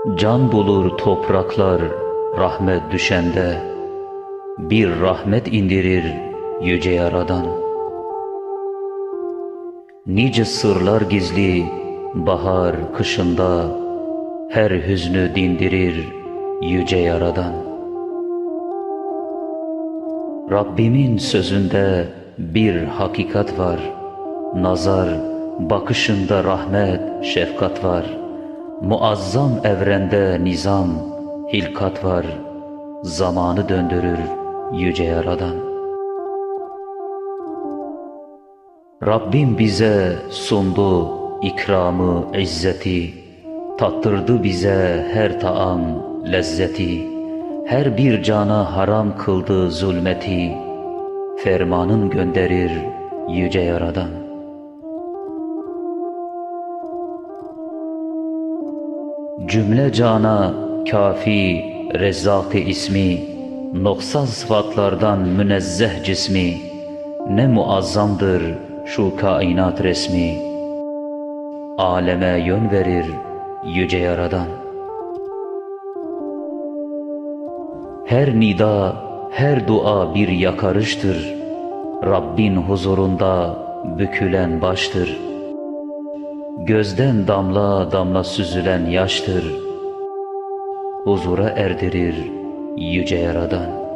Can bulur topraklar rahmet düşende, Bir rahmet indirir yüce yaradan. Nice sırlar gizli bahar kışında, Her hüznü dindirir yüce yaradan. Rabbimin sözünde bir hakikat var, Nazar bakışında rahmet, şefkat var. Muazzam evrende nizam, hilkat var. Zamanı döndürür yüce yaradan. Rabbim bize sundu ikramı, izzeti, Tattırdı bize her taam lezzeti, Her bir cana haram kıldı zulmeti, Fermanın gönderir yüce yaradan. Cümle cana kafi rezzak ismi, Noksan sıfatlardan münezzeh cismi, Ne muazzamdır şu kainat resmi, Aleme yön verir yüce yaradan. Her nida, her dua bir yakarıştır, Rabbin huzurunda bükülen baştır. Gözden damla damla süzülen yaştır. Huzura erdirir yüce yaradan.